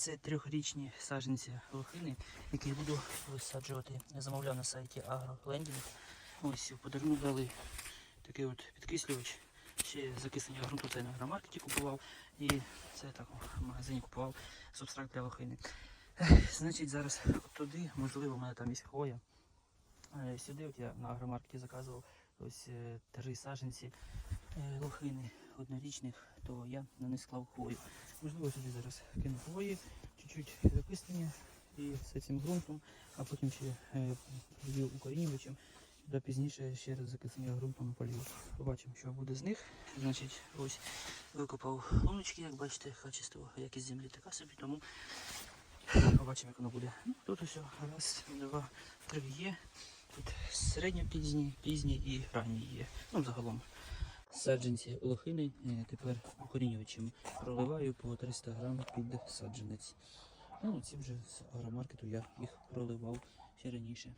Це трьохрічні саджанці лохини, які буду висаджувати. Я замовляв на сайті AgroLending. Ось в подарунок дали такий от підкислювач. Ще закислення ґрунту це на агромаркеті купував. І це так в магазині купував субстракт для лохини. Значить, зараз от туди, можливо, у мене там є хвоя. Е, Сюди от я на агромаркеті заказував ось е, три саджанці е, лохини однорічних, то я на них склав хвою. Можливо, сюди зараз кину хвої, чуть-чуть закислення і з цим ґрунтом, а потім ще е, укорінювачем. До пізніше ще раз закислення ґрунтом полью. Побачимо, що буде з них. Значить, ось викопав луночки, як бачите, качество, якість землі така собі, тому побачимо, як воно буде. Ну, тут ось раз, два, три є. Тут середньопізні, пізні і ранні є. Ну, загалом. Саджанці лохини е, тепер укорінювачем проливаю по 300 грам під саджанець. Ну, ці вже з агромаркету я їх проливав ще раніше.